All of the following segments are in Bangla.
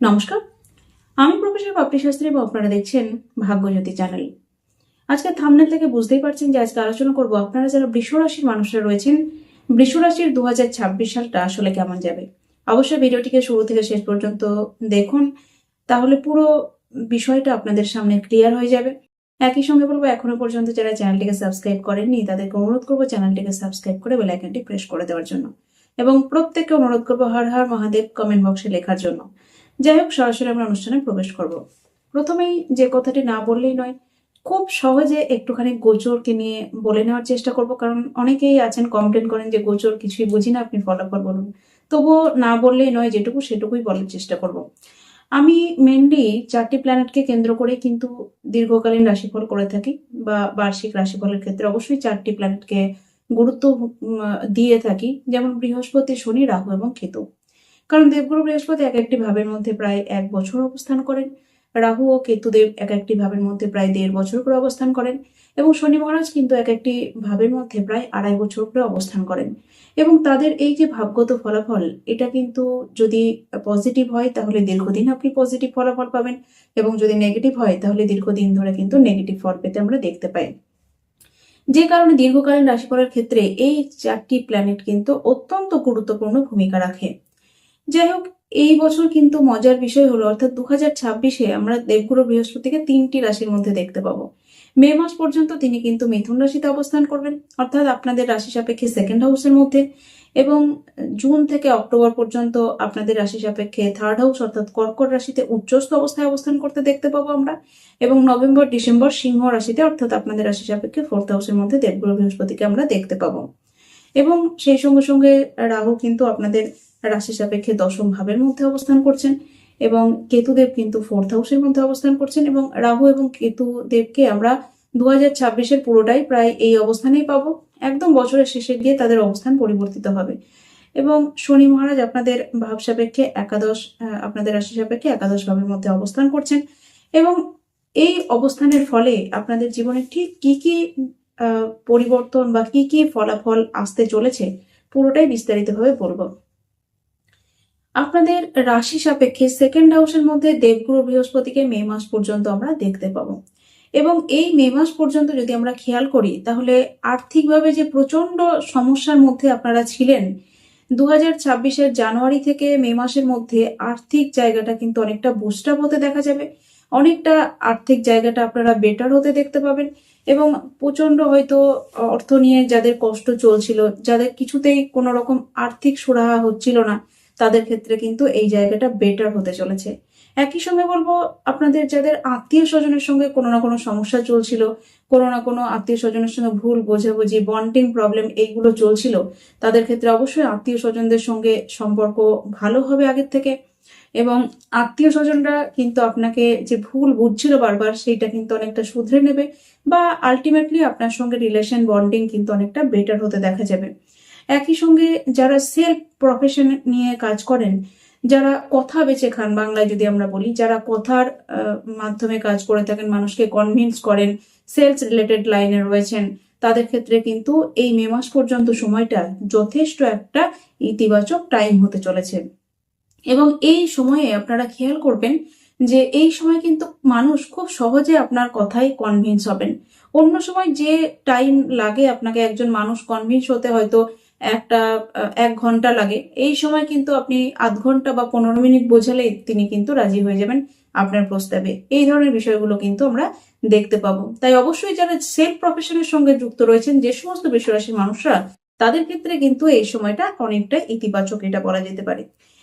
নমস্কার। আমি প্রফেসর বাপি শাস্ত্রী এবং আপনারা দেখছেন ভাগ্যজ্যোতি চ্যানেল। আজকে থামনেল থেকে বুঝতেই পারছেন যে আজকে আলোচনা করব আপনারা যারা বৃষ রাশির মানুষরা রয়েছেন, বৃষ রাশির দু সালটা আসলে কেমন যাবে? অবশ্যই ভিডিওটিকে শুরু থেকে শেষ পর্যন্ত দেখুন, তাহলে পুরো বিষয়টা আপনাদের সামনে ক্লিয়ার হয়ে যাবে। একই সঙ্গে বলব, এখনও পর্যন্ত যারা চ্যানেলটিকে সাবস্ক্রাইব করেননি, তাদেরকে অনুরোধ করব চ্যানেলটিকে সাবস্ক্রাইব করে বেল আইকনটি প্রেস করে দেওয়ার জন্য। এবং প্রত্যেককে অনুরোধ করব, হর হর মহাদেব কমেন্ট বক্সে লেখার জন্য। যাই হোক, সরাসরি আমরা অনুষ্ঠানে প্রবেশ করব। প্রথমেই যে কথাটি না বললেই নয়, খুব সহজে একটুখানি গোচরকে নিয়ে বলে নেওয়ার চেষ্টা করব, কারণ অনেকেই আছেন কমপ্লেন করেন যে গোচর কিছুই বুঝি না, আপনি ফলাফল বলুন। তবুও না বললেই নয়, যেটুকু সেটুকুই বলার চেষ্টা করব। আমি মেনলি চারটি প্ল্যানেটকে কেন্দ্র করে কিন্তু দীর্ঘকালীন রাশিফল করে থাকি, বা বার্ষিক রাশিফলের ক্ষেত্রে অবশ্যই চারটি প্ল্যানেটকে গুরুত্ব দিয়ে থাকি, যেমন বৃহস্পতি, শনি, রাহু এবং কেতু। কারণ দেবগুরু বৃহস্পতি এক একটি ভাবের মধ্যে প্রায় এক বছর অবস্থান করেন। রাহু ও কেতুদেব এক একটি ভাবের মধ্যে প্রায় দেড় বছর করে অবস্থান করেন এবং শনি মহারাজ কিন্তু এক একটি ভাবের মধ্যে প্রায় আড়াই বছর করে অবস্থান করেন। এবং তাদের এই যে ভাবগত ফলাফল, এটা কিন্তু যদি পজিটিভ হয়, তাহলে দীর্ঘদিন আপনি পজিটিভ ফলাফল পাবেন এবং যদি নেগেটিভ হয়, তাহলে দীর্ঘদিন ধরে কিন্তু নেগেটিভ ফল পেতে আমরা দেখতে পাই। যে কারণে দীর্ঘকালীন রাশিফলের ক্ষেত্রে এই চারটি প্ল্যানেট কিন্তু অত্যন্ত গুরুত্বপূর্ণ ভূমিকা রাখে। যাই হোক এই বছর কিন্তু মজার বিষয় হলো, অর্থাৎ দু হাজার ছাব্বিশে আমরা দেবগুরু বৃহস্পতিকে তিনটি রাশির মধ্যে দেখতে পাবো। মে মাস পর্যন্ত তিনি কিন্তু মিথুন রাশিতে অবস্থান করবেন, অর্থাৎ আপনাদের রাশি সাপেক্ষে সেকেন্ড হাউসের মধ্যে, এবং জুন থেকে অক্টোবর পর্যন্ত আপনাদের রাশি সাপেক্ষে থার্ড হাউস অর্থাৎ কর্কট রাশিতে উচ্চস্থ অবস্থায় অবস্থান করতে দেখতে পাবো আমরা, এবং নভেম্বর, ডিসেম্বর সিংহ রাশিতে, অর্থাৎ আপনাদের রাশি সাপেক্ষে ফোর্থ হাউসের মধ্যে দেবগুরু বৃহস্পতিকে আমরা দেখতে পাবো। এবং সেই সঙ্গে সঙ্গে রাহু কিন্তু আপনাদের রাশি সাপেক্ষে দশম ভাবের মধ্যে অবস্থান করছেন এবং কেতুদেব কিন্তু ফোর্থ হাউসের মধ্যে অবস্থান করছেন এবং রাহু এবং কেতুদেবকে আমরা দু হাজার ছাব্বিশের পুরোটাই প্রায় এই অবস্থানেই পাবো। একদম বছরের শেষে গিয়ে তাদের অবস্থান পরিবর্তিত হবে। এবং শনি মহারাজ আপনাদের ভাব সাপেক্ষে একাদশ আপনাদের রাশি সাপেক্ষে একাদশ ভাবের মধ্যে অবস্থান করছেন। এবং এই অবস্থানের ফলে আপনাদের জীবনে ঠিক কি কি পরিবর্তন বা কি কি ফলাফল আসতে চলেছে, পুরোটাই বিস্তারিতভাবে বলব। আপনাদের রাশি সাপেক্ষে সেকেন্ড হাউসের মধ্যে দেবগুরু বৃহস্পতিকে মে মাস পর্যন্ত আমরা দেখতে পাবো। এবং এই মে মাস পর্যন্ত যদি আমরা খেয়াল করি, তাহলে আর্থিকভাবে যে প্রচণ্ড সমস্যার মধ্যে আপনারা ছিলেন দু হাজার জানুয়ারি থেকে মে মাসের মধ্যে আর্থিক জায়গাটা কিন্তু অনেকটা বুস্টআপ হতে দেখা যাবে। অনেকটা আর্থিক জায়গাটা আপনারা বেটার হতে দেখতে পাবেন এবং প্রচণ্ড হয়তো অর্থ নিয়ে যাদের কষ্ট চলছিল, যাদের কিছুতেই কোনো রকম আর্থিক সুরাহা হচ্ছিল না তাদের ক্ষেত্রে কিন্তু এই জায়গাটা বেটার হতে চলেছে। একই সঙ্গে বলব, আপনাদের যাদের আত্মীয় স্বজনের সঙ্গে কোনো না কোনো সমস্যা চলছিল, কোনো না কোনো আত্মীয় স্বজনের সঙ্গে ভুল বোঝাবুঝি বন্ডিং প্রবলেম এইগুলো চলছিল, তাদের ক্ষেত্রে অবশ্যই আত্মীয় স্বজনদের সঙ্গে সম্পর্ক ভালো হবে আগের থেকে। এবং আত্মীয় স্বজনরা কিন্তু আপনাকে যে ভুল বুঝছিল বারবার, সেইটা কিন্তু অনেকটা শুধরে নেবে বা আলটিমেটলি আপনার সঙ্গে রিলেশন বন্ডিং কিন্তু অনেকটা বেটার হতে দেখা যাবে। একই সঙ্গে যারা সেলফ প্রফেশন নিয়ে কাজ করেন, যারা কথা বেঁচে খান বাংলায় যদি আমরা বলি, যারা কথার মাধ্যমে কাজ করে থাকেন, মানুষকে কনভিন্স করেন সেলস রিলেটেড লাইনে রয়েছেন, তাদের ক্ষেত্রে কিন্তু এই মে মাস পর্যন্ত সময়টা যথেষ্ট একটা ইতিবাচক টাইম হতে চলেছে। এবং এই সময়ে আপনারা খেয়াল করবেন যে এই সময় কিন্তু মানুষ খুব সহজে আপনার কথাই কনভিন্স হবেন। অন্য সময় যে টাইম লাগে আপনাকে একজন মানুষ কনভিন্স হতে হয়তো একটা এক ঘণ্টা লাগে। এই সময় কিন্তু আপনি আধ ঘণ্টা বা পনেরো মিনিট বোঝালেই তিনি কিন্তু রাজি হয়ে যাবেন আপনার প্রস্তাবে। এই ধরনের বিষয়গুলো কিন্তু আমরা দেখতে পাবো। তাই অবশ্যই যারা সেলফ প্রফেশনের সঙ্গে যুক্ত রয়েছেন, যে সমস্ত বিশ্বরাশির মানুষরা, তাদের ক্ষেত্রে কিন্তু এই সময়টা অনেকটা ইতিবাচক এটা বলা যেতে পারে।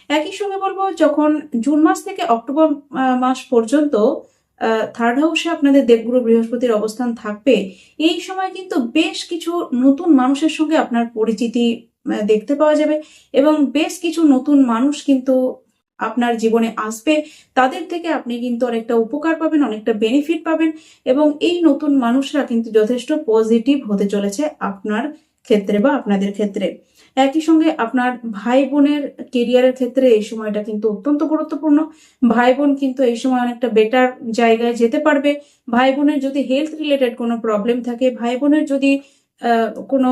একই সঙ্গে বলব, যখন জুন মাস থেকে অক্টোবর মাস পর্যন্ত থার্ড হাউসে আপনাদের দেবগুরু বৃহস্পতির অবস্থান থাকবে। এই সময় কিন্তু বেশ কিছু নতুন মানুষের সঙ্গে আপনার পরিচিতি দেখতে পাওয়া যাবে এবং বেশ কিছু নতুন মানুষ কিন্তু আপনার জীবনে আসবে। তাদের থেকে আপনি কিন্তু অনেকটা উপকার পাবেন, অনেকটা বেনিফিট পাবেন এবং এই নতুন মানুষরা কিন্তু যথেষ্ট পজিটিভ হতে চলেছে আপনার ক্ষেত্রে বা আপনাদের ক্ষেত্রে। একই সঙ্গে আপনার ভাই বোনের কেরিয়ারের ক্ষেত্রে এই সময়টা কিন্তু অত্যন্ত গুরুত্বপূর্ণ। ভাই বোন কিন্তু এই সময় অনেকটা বেটার জায়গায় যেতে পারবে। ভাই বোনের যদি হেলথ রিলেটেড কোনো প্রবলেম থাকে ভাই বোনের যদি কোনো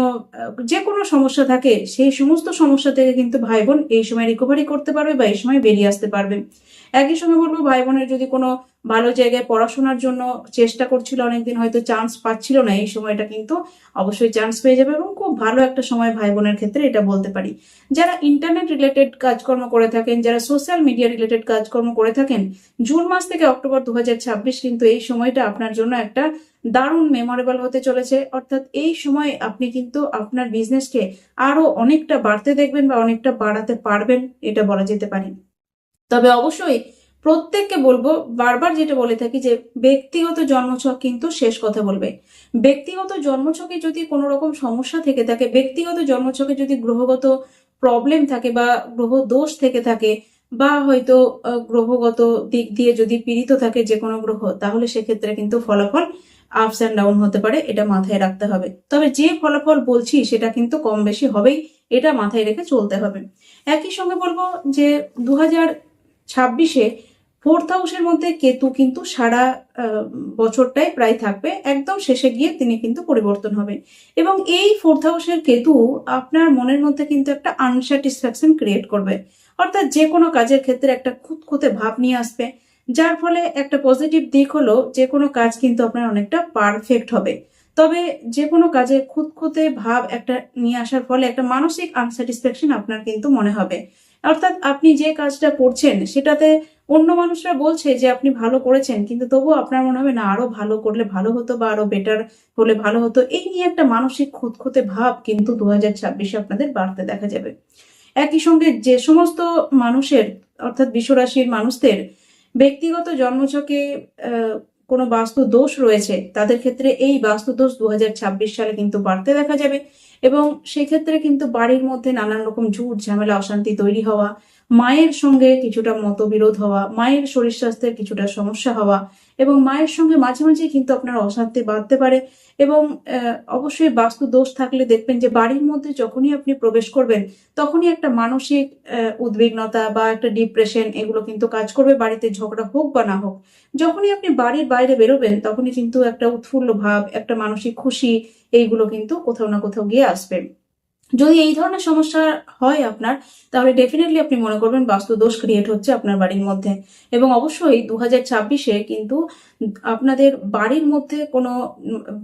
যে কোনো সমস্যা থাকে, সেই সমস্ত সমস্যা থেকে কিন্তু ভাই বোন এই সময় রিকভারি করতে পারবে বা এই সময় বেরিয়ে আসতে পারবে। একই সঙ্গে বলব ভাই বোনের যদি কোনো ভালো জায়গায় পড়াশোনার জন্য চেষ্টা করছিল, অনেকদিন হয়তো চান্স পাচ্ছিল না, এই সময়টা কিন্তু অবশ্যই চান্স পেয়ে যাবে এবং খুব ভালো একটা সময় ভাই বোনের ক্ষেত্রে এটা বলতে পারি। যারা ইন্টারনেট রিলেটেড কাজকর্ম করে থাকেন, যারা সোশ্যাল মিডিয়া রিলেটেড কাজকর্ম করে থাকেন, জুন মাস থেকে অক্টোবর দু হাজার ছাব্বিশ কিন্তু এই সময়টা আপনার জন্য একটা দারুণ মেমোরেবল হতে চলেছে। অর্থাৎ এই সময় আপনি কিন্তু আপনার বিজনেসকে আরও অনেকটা বাড়তে দেখবেন বা অনেকটা বাড়াতে পারবেন, এটা বলা যেতে পারে। তবে অবশ্যই প্রত্যেককে বলব, বারবার যেটা বলে থাকি যে, ব্যক্তিগত জন্মছক কিন্তু শেষ কথা বলবে। ব্যক্তিগত জন্মছকে যদি কোনো রকম সমস্যা থেকে থাকে, ব্যক্তিগত জন্মছকে যদি গ্রহগত প্রবলেম থাকে বা গ্রহ দোষ থেকে থাকে, বা হয়তো গ্রহগত দিক দিয়ে যদি পীড়িত থাকে যে কোনো গ্রহ, তাহলে সেক্ষেত্রে কিন্তু ফলাফল আপস অ্যান্ড ডাউন হতে পারে, এটা মাথায় রাখতে হবে। তবে যে ফলাফল বলছি, সেটা কিন্তু কম বেশি হবেই, এটা মাথায় রেখে চলতে হবে। একই সঙ্গে বলব যে দু হাজার ছাব্বিশে ফোর্থ হাউসের মধ্যে কেতু কিন্তু সারা বছরটাই প্রায় থাকবে। একদম শেষে গিয়ে তিনি কিন্তু পরিবর্তন হবে এবং এই ফোর্থ হাউসের কেতু আপনার মনের মধ্যে কিন্তু একটা আনস্যাটিসফ্যাকশন ক্রিয়েট করবে। অর্থাৎ যে কোনো কাজের ক্ষেত্রে একটা খুঁতখুঁতে ভাব নিয়ে আসবে। যার ফলে একটা পজিটিভ দিক হলো যে কোনো কাজ কিন্তু আপনার অনেকটা পারফেক্ট হবে। তবে যে কোনো কাজে খুঁতখুঁতে ভাব একটা নিয়ে আসার ফলে একটা মানসিক আনস্যাটিসফ্যাকশন আপনার কিন্তু মনে হবে। অর্থাৎ আপনি যে কাজটা করছেন, সেটাতে অন্য মানুষরা বলছে যে আপনি ভালো করেছেন, কিন্তু তবুও আপনার মনে হবে, না, আরও ভালো করলে ভালো হতো বা আরও বেটার হলে ভালো হতো। এই নিয়ে একটা মানসিক খুঁতখুঁতে ভাব কিন্তু দু হাজার ছাব্বিশে আপনাদের বাড়তে দেখা যাবে। একই সঙ্গে যে সমস্ত মানুষের, অর্থাৎ বিশ্বরাশির মানুষদের ব্যক্তিগত জন্মছকে কোনো বাস্তু দোষ রয়েছে, তাদের ক্ষেত্রে এই বাস্তু দোষ দু হাজার ছাব্বিশ সালে কিন্তু বাড়তে দেখা যাবে। এবং সেক্ষেত্রে কিন্তু বাড়ির মধ্যে নানান রকম ঝুট ঝামেলা, অশান্তি তৈরি হওয়া, মায়ের সঙ্গে কিছুটা মতবিরোধ হওয়া, মায়ের শরীর স্বাস্থ্যের কিছুটা সমস্যা হওয়া এবং মায়ের সঙ্গে মাঝে মাঝে কিন্তু আপনার অশান্তি বাঁধতে পারে এবং অবশ্যই বাস্তু দোষ থাকলে দেখবেন যে বাড়ির মধ্যে যখনই আপনি প্রবেশ করবেন, তখনই একটা মানসিক উদ্বিগ্নতা বা একটা ডিপ্রেশন এগুলো কিন্তু কাজ করবে, বাড়িতে ঝগড়া হোক বা না হোক। যখনই আপনি বাড়ির বাইরে বেরোবেন, তখনই কিন্তু একটা উৎফুল্ল ভাব, একটা মানসিক খুশি, এইগুলো কিন্তু কোথাও না কোথাও গিয়ে আসবে। যদি এই ধরনের সমস্যা হয় আপনার, তাহলে ডেফিনেটলি আপনি মনে করবেন বাস্তু দোষ ক্রিয়েট হচ্ছে আপনার বাড়ির মধ্যে। এবং অবশ্যই দু হাজার ছাব্বিশে কিন্তু আপনাদের বাড়ির মধ্যে কোনো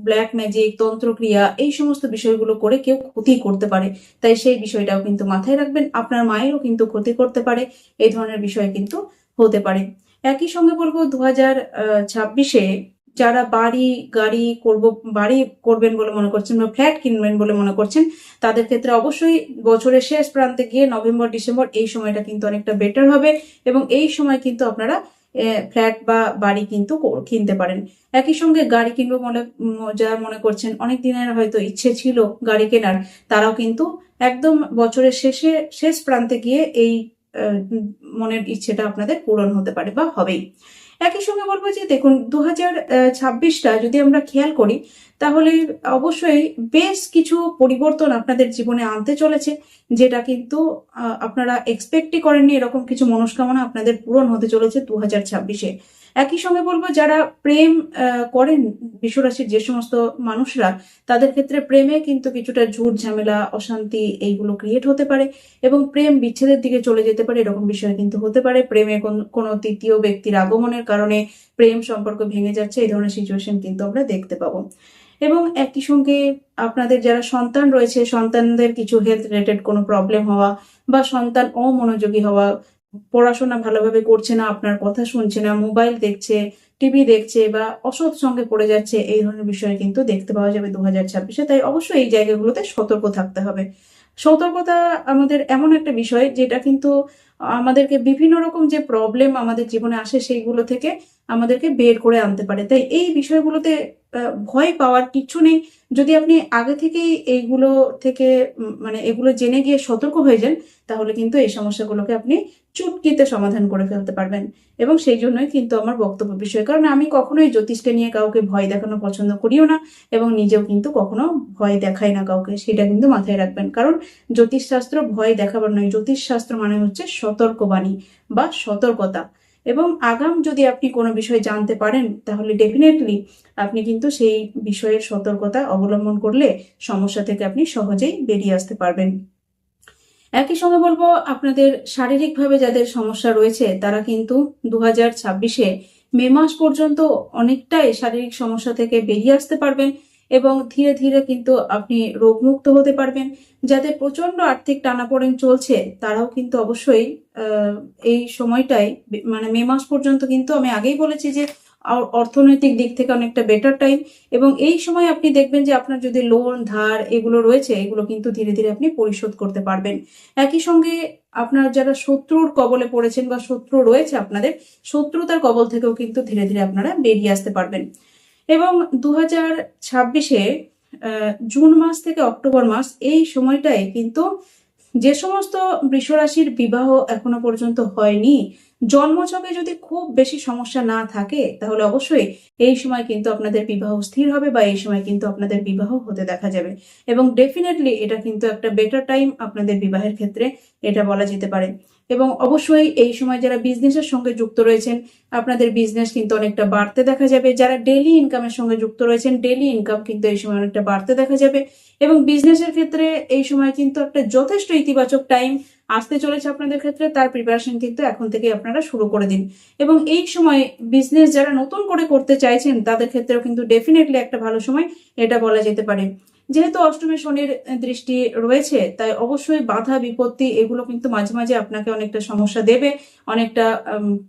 ব্ল্যাক ম্যাজিক তন্ত্রক্রিয়া, এই সমস্ত বিষয়গুলো করে কেউ ক্ষতি করতে পারে। তাই সেই বিষয়টাও কিন্তু মাথায় রাখবেন। আপনার মায়েরও কিন্তু ক্ষতি করতে পারে। এই ধরনের বিষয় কিন্তু হতে পারে। একই সঙ্গে বলব দু হাজার ছাব্বিশে যারা বাড়ি, গাড়ি করব, বাড়ি করবেন বলে মনে করছেন বা ফ্ল্যাট কিনবেন বলে মনে করছেন, তাদের ক্ষেত্রে অবশ্যই বছরের শেষ প্রান্তে গিয়ে নভেম্বর, ডিসেম্বর এই সময়টা কিন্তু অনেকটা বেটার হবে এবং এই সময় কিন্তু আপনারা ফ্ল্যাট বা বাড়ি কিন্তু কিনতে পারেন। একই সঙ্গে গাড়ি কিনবো মনে যারা মনে করছেন, অনেক দিনের হয়তো ইচ্ছে ছিল গাড়ি কেনার, তারাও কিন্তু একদম বছরের শেষে, শেষ প্রান্তে গিয়ে এই মনের ইচ্ছেটা আপনাদের পূরণ হতে পারে বা হবেই। একই সঙ্গে বলব যে দেখুন দু হাজার ছাব্বিশটা যদি আমরা খেয়াল করি, তাহলে অবশ্যই বেশ কিছু পরিবর্তন আপনাদের জীবনে আনতে চলেছে, যেটা কিন্তু আপনারা এক্সপেক্টই করেননি এরকম কিছু মনস্কামনা আপনাদের পূরণ হতে চলেছে দু হাজার ছাব্বিশে। একই সঙ্গে বলব, যারা প্রেম করেন বিশ্বরাশির যে সমস্ত মানুষরা, তাদের ক্ষেত্রে প্রেমে কিন্তু কিছুটা ঝুট ঝামেলা, অশান্তি এইগুলো ক্রিয়েট হতে পারে এবং প্রেম বিচ্ছেদের দিকে চলে যেতে পারে, এরকম বিষয় কিন্তু হতে পারে। প্রেমে কোনো তৃতীয় ব্যক্তির আগমনের কারণে প্রেম সম্পর্ক ভেঙে যাচ্ছে, এই ধরনের সিচুয়েশন কিন্তু আমরা দেখতে পাবো। এবং একই সঙ্গে আপনাদের যারা সন্তান রয়েছে, সন্তানদের কিছু হেলথ রিলেটেড কোনো প্রবলেম হওয়া বা সন্তান অমনোযোগী হওয়া পড়াশোনা ভালোভাবে করছে না, আপনার কথা শুনছে না, মোবাইল দেখছে, টিভি দেখছে বা অসৎ সঙ্গে পড়ে যাচ্ছে, এই ধরনের বিষয় কিন্তু দেখতে পাওয়া যাবে দু হাজার ছাব্বিশে। তাই অবশ্যই এই জায়গাগুলোতে সতর্ক থাকতে হবে। সতর্কতা আমাদের এমন একটা বিষয় যেটা কিন্তু আমাদেরকে বিভিন্ন রকম যে প্রবলেম আমাদের জীবনে আসে সেইগুলো থেকে আমাদেরকে বের করে আনতে পারে। তাই এই বিষয়গুলোতে ভয় পাওয়ার কিছু নেই। যদি আপনি আগে থেকেই এইগুলো থেকে মানে এগুলো জেনে গিয়ে সতর্ক হয়ে যান, তাহলে কিন্তু এই সমস্যাগুলোকে আপনি চুটকিতে সমাধান করে ফেলতে পারবেন। এবং সেই জন্যই কিন্তু আমার বক্তব্য বিষয়। কারণ আমি কখনোই জ্যোতিষকে নিয়ে কাউকে ভয় দেখানো পছন্দ করিও না এবং নিজেও কিন্তু কখনো ভয় দেখাই না কাউকে। সেটা কিন্তু মাথায় রাখবেন। কারণ জ্যোতিষশাস্ত্র ভয় দেখাবার নয়। জ্যোতিষশাস্ত্র মানে হচ্ছে সতর্কবাণী বা সতর্কতা। এবং আগাম যদি আপনি কোনো বিষয় জানতে পারেন, তাহলে ডেফিনেটলি আপনি কিন্তু সেই বিষয়ের সতর্কতা অবলম্বন করলে সমস্যা থেকে আপনি সহজেই বেরিয়ে আসতে পারবেন। একই সঙ্গে বলব, আপনাদের শারীরিকভাবে যাদের সমস্যা রয়েছে, তারা কিন্তু দু হাজার ছাব্বিশে মে মাস পর্যন্ত অনেকটাই শারীরিক সমস্যা থেকে বেরিয়ে আসতে পারবেন এবং ধীরে ধীরে কিন্তু আপনি রোগমুক্ত হতে পারবেন। যাদের প্রচণ্ড আর্থিক টানাপোড়েন চলছে, তারাও কিন্তু অবশ্যই এই সময়টায় বে- মানে মে মাস পর্যন্ত কিন্তু আমি আগেই বলেছি যে অর্থনৈতিক দিক থেকে অনেকটা বেটার টাইম এবং এই সময় আপনি দেখবেন যে আপনার যদি লোন ধার এগুলো রয়েছে, এগুলো কিন্তু ধীরে ধীরে আপনি পরিশোধ করতে পারবেন। একই সঙ্গে আপনার যারা শত্রুর কবলে পড়েছেন বা শত্রু রয়েছে আপনাদের, শত্রুতার কবল থেকেও কিন্তু ধীরে ধীরে আপনারা বেরিয়ে আসতে পারবেন। এবং দু হাজার ছাব্বিশে জুন মাস থেকে অক্টোবর মাস, এই সময়টায় কিন্তু যে সমস্ত বৃষরাশির বিবাহ এখনও পর্যন্ত হয়নি জন্মছকে যদি খুব বেশি সমস্যা না থাকে, তাহলে অবশ্যই এই সময় কিন্তু আপনাদের বিবাহ স্থির হবে বা এই সময় কিন্তু আপনাদের বিবাহ হতে দেখা যাবে। এবং ডেফিনেটলি এটা কিন্তু একটা বেটার টাইম আপনাদের বিবাহের ক্ষেত্রে এটা বলা যেতে পারে। এবং অবশ্যই এই সময় যারা বিজনেসের সঙ্গে যুক্ত রয়েছেন, আপনাদের বিজনেস কিন্তু অনেকটা বাড়তে দেখা যাবে। যারা ডেলি ইনকামের সঙ্গে যুক্ত রয়েছেন ডেলি ইনকাম কিন্তু এই সময় অনেকটা বাড়তে দেখা যাবে। এবং বিজনেসের ক্ষেত্রে এই সময় কিন্তু একটা যথেষ্ট ইতিবাচক টাইম আসতে চলেছে আপনাদের ক্ষেত্রে, তার প্রিপারেশন কিন্তু এখন থেকে আপনারা শুরু করে দিন। এবং এই সময় বিজনেস যারা নতুন করে করতে চাইছেন, তাদের ক্ষেত্রেও কিন্তু ডেফিনেটলি একটা ভালো সময় এটা বলা যেতে পারে। যেহেতু অষ্টমী শনির দৃষ্টি রয়েছে, তাই অবশ্যই বাধা, বিপত্তি এগুলো কিন্তু মাঝে মাঝে আপনাকে অনেকটা সমস্যা দেবে, অনেকটা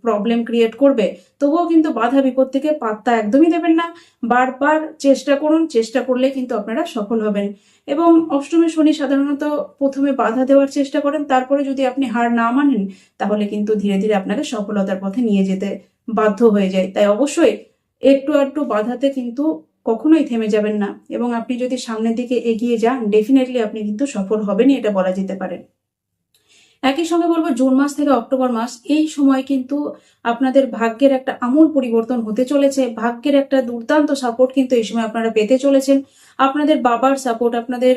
প্রবলেম ক্রিয়েট করবে। তবুও কিন্তু বাধা, বিপত্তিকে পাত্তা একদমই দেবেন না। বারবার চেষ্টা করুন, চেষ্টা করলে কিন্তু আপনারা সফল হবেন। এবং অষ্টমী শনি সাধারণত প্রথমে বাধা দেওয়ার চেষ্টা করেন, তারপরে যদি আপনি হার না মানেন, তাহলে কিন্তু ধীরে ধীরে আপনাকে সফলতার পথে নিয়ে যেতে বাধ্য হয়ে যায়। তাই অবশ্যই একটু একটু বাধাতে কিন্তু কখনোই থেমে যাবেন না। এবং আপনি যদি সামনের দিকে এগিয়ে যান ডেফিনেটলি আপনি কিন্তু সফল হবেনই, এটা বলা যেতে পারে। একই সঙ্গে বলব, জুন মাস থেকে অক্টোবর মাস, এই সময় কিন্তু আপনাদের ভাগ্যের একটা আমূল পরিবর্তন হতে চলেছে। ভাগ্যের একটা দুর্দান্ত সাপোর্ট কিন্তু এই সময় আপনারা পেতে চলেছেন। আপনাদের বাবার সাপোর্ট আপনাদের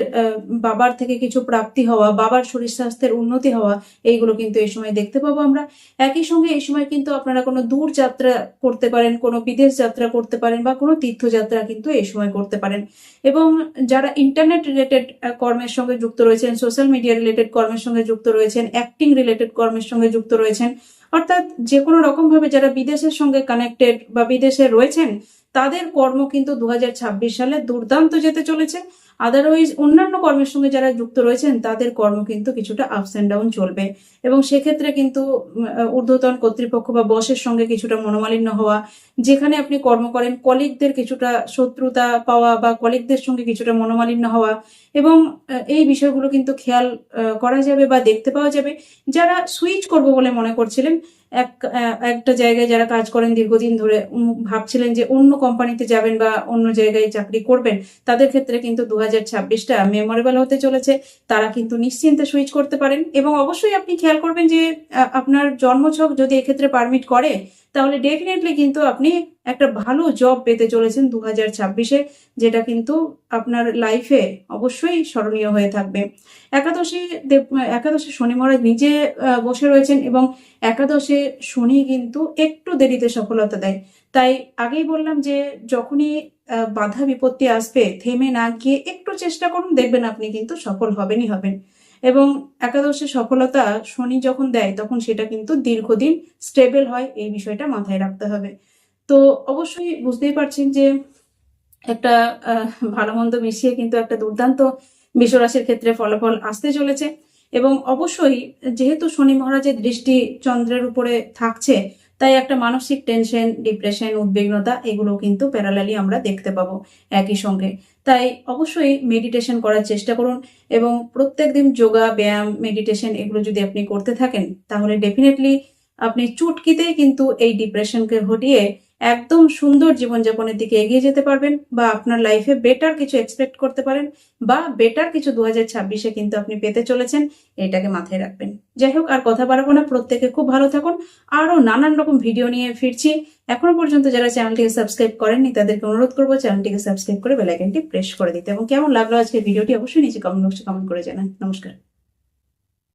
বাবার থেকে কিছু প্রাপ্তি হওয়া, বাবার শরীর স্বাস্থ্যের উন্নতি হওয়া, এইগুলো কিন্তু এই সময় দেখতে পাবো আমরা। একই সঙ্গে এই সময় কিন্তু আপনারা কোনো দূর যাত্রা করতে পারেন, কোনো বিদেশ যাত্রা করতে পারেন বা কোনো তীর্থযাত্রা কিন্তু এই সময় করতে পারেন। এবং যারা ইন্টারনেট রিলেটেড কর্মের সঙ্গে যুক্ত রয়েছেন সোশ্যাল মিডিয়া রিলেটেড কর্মের সঙ্গে যুক্ত রয়েছেন অ্যাক্টিং রিলেটেড কর্মের সঙ্গে যুক্ত রয়েছেন। অর্থাৎ যে কোনো রকম ভাবে যারা বিদেশের সঙ্গে কানেক্টেড বা বিদেশে রয়েছেন, তাদের কর্ম কিন্তু দু হাজার ছাব্বিশ সালে দুর্দান্ত যেতে চলেছে। আদারওয়াইজ অন্যান্য কর্মের সঙ্গে যারা যুক্ত রয়েছেন, তাদের কর্ম কিন্তু কিছুটা আপস অ্যান্ড ডাউন চলবে। এবং সেক্ষেত্রে কিন্তু ঊর্ধ্বতন কর্তৃপক্ষ বা বসের সঙ্গে কিছুটা মনোমালিন্য হওয়া, যেখানে আপনি কর্ম করেন কলিগদের কিছুটা শত্রুতা পাওয়া বা কলিগদের সঙ্গে কিছুটা মনোমালিন্য হওয়া এবং এই বিষয়গুলো কিন্তু খেয়াল করা যাবে বা দেখতে পাওয়া যাবে। যারা সুইচ করব বলে মনে করছিলেন এক একটা জায়গায় যারা কাজ করেন দীর্ঘদিন ধরে ভাবছিলেন যে অন্য কোম্পানিতে যাবেন বা অন্য জায়গায় চাকরি করবেন, তাদের ক্ষেত্রে কিন্তু দু হাজার ছাব্বিশটা মেমোরেবল হতে চলেছে। তারা কিন্তু নিশ্চিন্তে সুইচ করতে পারেন এবং অবশ্যই আপনি খেয়াল করবেন যে আপনার জন্মছক যদি এক্ষেত্রে পারমিট করে তাহলে ডেফিনেটলি কিন্তু আপনি একটা ভালো জব পেতে চলেছেন দু হাজার ছাব্বিশে, যেটা কিন্তু আপনার লাইফে অবশ্যই স্মরণীয় হয়ে থাকবে। একাদশী একাদশী শনি মহারাজ নিজে বসে রয়েছেন এবং একাদশে শনি কিন্তু একটু দেরিতে সফলতা দেয়। তাই আগেই বললাম যে যখনই বাধা বিপত্তি আসবে, থেমে না গিয়ে একটু চেষ্টা করুন, দেখবেন আপনি কিন্তু সফল হবেনই হবেন। এবং একাদশে সফলতা শনি যখন দেয়, তখন সেটা কিন্তু দীর্ঘদিন স্টেবল হয়, এই বিষয়টা মাথায় রাখতে হবে। তো অবশ্যই বুঝতেই পারছেন যে একটা ভালো মন্দ মিশিয়ে কিন্তু একটা দুর্দান্ত বিশ্বরাশির ক্ষেত্রে ফলাফল আসতে চলেছে এবং অবশ্যই যেহেতু শনি মহারাজের দৃষ্টি চন্দ্রের উপরে থাকছে, তাই একটা মানসিক টেনশন ডিপ্রেশন উদ্বিগ্নতা এগুলো কিন্তু প্যারালালি আমরা দেখতে পাবো একই সঙ্গে। তাই অবশ্যই মেডিটেশন করার চেষ্টা করুন এবং প্রত্যেক দিন যোগা, ব্যায়াম মেডিটেশন এগুলো যদি আপনি করতে থাকেন, তাহলে ডেফিনেটলি আপনি চুটকিতেই কিন্তু এই ডিপ্রেশনকে হটিয়ে একদম সুন্দর জীবনযাপনের দিকে এগিয়ে যেতে পারবেন বা আপনার লাইফে বেটার কিছু এক্সপেক্ট করতে পারেন বা বেটার কিছু দু হাজার ছাব্বিশে কিন্তু আপনি পেতে চলেছেন, এটাকে মাথায় রাখবেন। যাই হোক, আর কথা বাড়াবো না, প্রত্যেকে খুব ভালো থাকুন। আরও নানান রকম ভিডিও নিয়ে ফিরছি। এখনও পর্যন্ত যারা চ্যানেলটিকে সাবস্ক্রাইব করেননি, তাদেরকে অনুরোধ করব চ্যানেলটিকে সাবস্ক্রাইব করে বেলাইকনটি প্রেস করে দিতে। এবং কেমন লাগল আজকে ভিডিওটি অবশ্যই নিচে কমেন্ট বক্সে কমেন্ট করে জানান। নমস্কার।